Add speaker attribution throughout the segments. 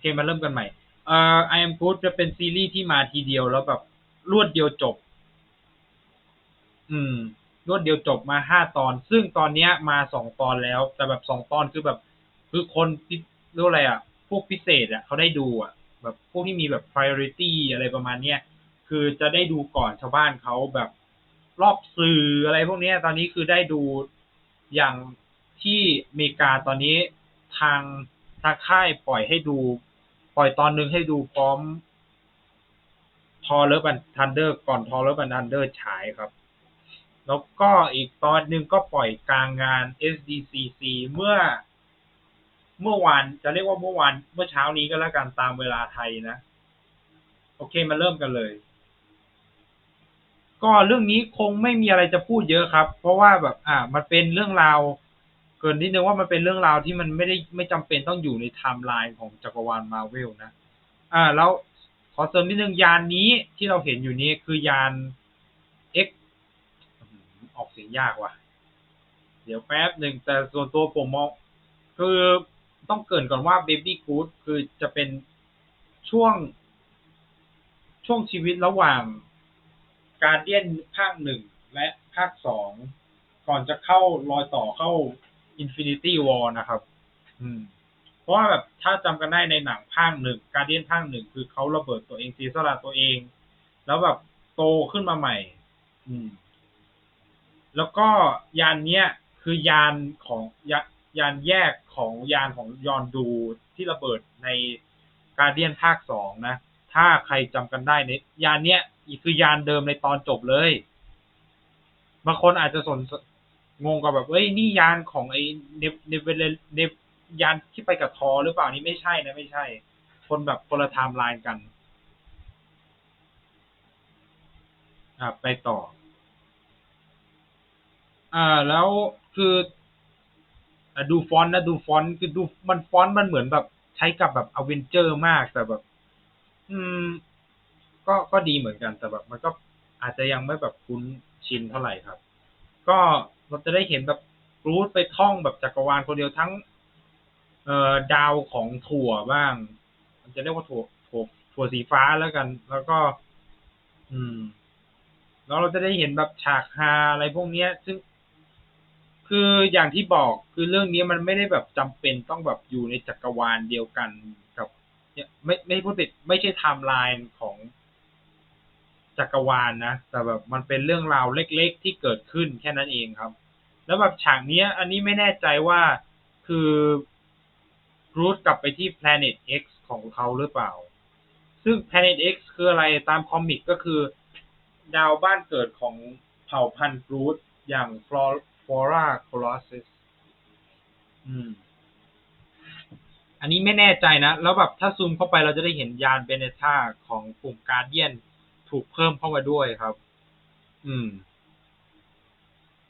Speaker 1: เคมาเริ่มกันใหม่เอ่อ I am good จะเป็นซีรีส์ที่มาทีเดียวแล้วแบบรวดเดียวจบ อืม รวดเดียวจบมาห้าตอน ซึ่งตอนเนี้ยมาสองตอนแล้ว แต่แบบสองตอนคือแบบ คือคนที่เรียกอะไรอะ พวกพิเศษอะเขาได้ดูอะ แบบพวกที่มีแบบ priority อะไรประมาณเนี้ยคือจะได้ดูก่อนชาวบ้านเขาแบบรอบสื่ออะไรพวกนี้ตอนนี้คือได้ดูอย่างที่อเมริกาตอนนี้ทางางค่ายปล่อยให้ดู ปล่อยตอนนึงให้ดูพร้อมทอเลอร์บันทันเดอร์ก่อนทอเลอร์บันทันเดอร์ฉายครับ แล้วก็อีกตอนหนึ่งก็ปล่อยกลางงาน SDCC เมื่อ เมื่อวานจะเรียกว่าเมื่อวานเมื่อเช้านี้ก็แล้วกันตามเวลาไทยนะ โอเคมาเริ่มกันเลย ก็เรื่องนี้คงไม่มีอะไรจะพูดเยอะครับ เพราะว่าแบบ อ่า มันเป็นเรื่องราว เกินนิดนึงว่ามันเป็นเรื่องราวที่มันไม่ได้ไม่จำเป็นต้องอยู่ในไทม์ไลน์ของจักรวาลมาเวลนะอ่า แล้วขอเสริมนิดนึงยานนี้ที่เราเห็นอยู่นี้คือยาน X ออกเสียงยากว่ะ เดี๋ยวแป๊บหนึ่งแต่ส่วนตัวผมมองคือต้องเกินก่อนว่า Baby Groot คือจะเป็นช่วง ช่วงชีวิตระหว่างการเดียนภาคหนึ่งและภาคสองก่อนจะเข้ารอยต่อเข้า Infinity War นะครับ อืม เพราะว่าแบบถ้าจำกันได้ในหนังภาคหนึ่งการเดียนภาคหนึ่งคือเขาระเบิดตัวเองซีสละตัวเอง แล้วแบบโตขึ้นมาใหม่ อืม แล้วก็ยานเนี้ยคือยานของยายานแยกของยานของยอนดูที่ระเบิดในการเดียนภาคสองนะ ถ้าใครจำกันได้ในยานเนี้ยคือยานเดิมในตอนจบเลยบางคนอาจจะสน งงกับแบบเอ้ยนี่ยานของไอ้เนฟเนเวเลเนยานที่ไปกับทอหรือเปล่านี่ไม่ใช่นะไม่ใช่ คนแบบคนละไทม์ไลน์กันอ่าไปต่อ อ่าแล้วคืออะดูฟอนต์นะดูฟอนต์คือดูมันฟอนต์มันเหมือนแบบใช้กับแบบอเวนเจอร์มากแต่แบบ อืม ก็ก็ดีเหมือนกันแต่แบบ มันก็อาจจะยังไม่แบบคุ้นชินเท่าไหร่ครับ ก็ เราจะได้เห็นแบบรูทไปท่องแบบจักรวาลคนเดียวทั้ง เอ่อดาวของถั่วบ้าง มันจะเรียกว่าถั่วถั่วถั่วสีฟ้าแล้วกัน แล้วก็ อืม แล้วเราจะได้เห็นแบบฉากฮาอะไรพวกเนี้ย ซึ่งคืออย่างที่บอกคือเรื่องนี้มันไม่ได้แบบจำเป็นต้องแบบอยู่ในจักรวาลเดียวกันกับ เนี่ยไม่ไม่พูดผิดไม่ใช่ไทม์ไลน์ของ จักรวาลนะแต่แบบมันเป็นเรื่องราวเล็กๆที่เกิดขึ้นแค่นั้นเองครับ แล้วแบบฉากเนี้ย อันนี้ไม่แน่ใจว่าคือรูทกลับไปที่ Planet X ของเขาหรือเปล่า ซึ่ง Planet X คืออะไรตามคอมิกก็คือ ดาวบ้านเกิดของเผ่าพันธุ์กรูทอย่างฟลอฟอราโคลอสิสอืม อันนี้ไม่แน่ใจนะ แล้วแบบถ้าซูมเข้าไปเราจะได้เห็นยานเบเนต้าของกลุ่มการเดียน ถูกเพิ่มเข้ามาด้วยครับ อืม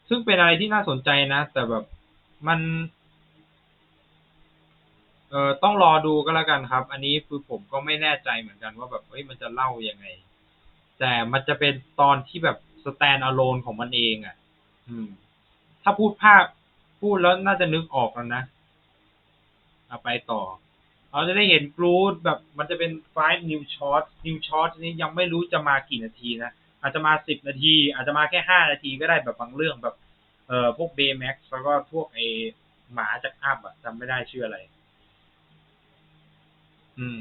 Speaker 1: ซึ่งเป็นอะไรที่น่าสนใจนะ แต่แบบมัน เอ่อต้องรอดูก็แล้วกันครับ อันนี้คือผมก็ไม่แน่ใจเหมือนกันว่าแบบเฮ้ยมันจะเล่ายังไง แต่มันจะเป็นตอนที่แบบสแตนอะโลนของมันเองอะ อืม ถ้าพูดภาพพูดแล้วน่าจะนึกออกแล้วนะเอาไปต่อ เราจะได้เห็นกรูดแบบมันจะเป็นไฟล์นิวช็อตนิวช็อตนี้ยังไม่รู้จะมากี่นาทีนะ อาจจะมาสิบนาที อาจจะมาแค่ห้านาทีก็ได้แบบบางเรื่องแบบเอ่อพวกเบย์แม็กซ์แล้วก็พวกไอหมาจากอัพอะจำไม่ได้ชื่ออะไร อืม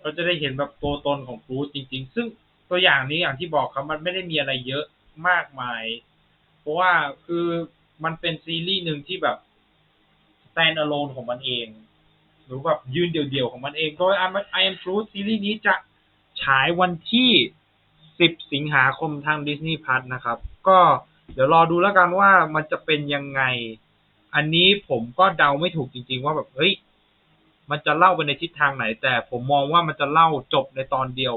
Speaker 1: เราจะได้เห็นแบบตัวตนของกรูดจริง ๆ ซึ่งตัวอย่างนี้อย่างที่บอกครับมันไม่ได้มีอะไรเยอะมากมาย เพราะว่าคือมันเป็นซีรีส์หนึ่งที่แบบ stand alone ของมันเอง หรือแบบยืนเดี่ยวๆของมันเอง โดย I am Groot ซีรีส์นี้จะฉายวันที่ 10 สิงหาคมทาง Disney Plus นะครับ ก็เดี๋ยวรอดูแล้วกันว่ามันจะเป็นยังไง อันนี้ผมก็เดาไม่ถูกจริง ๆ ว่าแบบเฮ้ยมันจะเล่าไปในทิศทางไหน แต่ผมมองว่ามันจะเล่าจบในตอนเดียว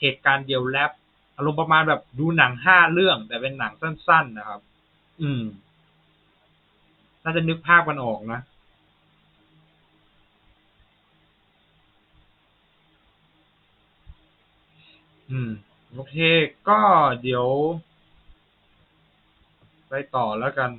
Speaker 1: เหตุการณ์เดียวแลบอารมณ์ประมาณแบบดูหนังห้าเรื่อง แต่เป็นหนังสั้น ๆ นะครับ อืม น่าจะนึกภาพกันออกนะ อืม โอเค ก็เดี๋ยว ไปต่อแล้วกัน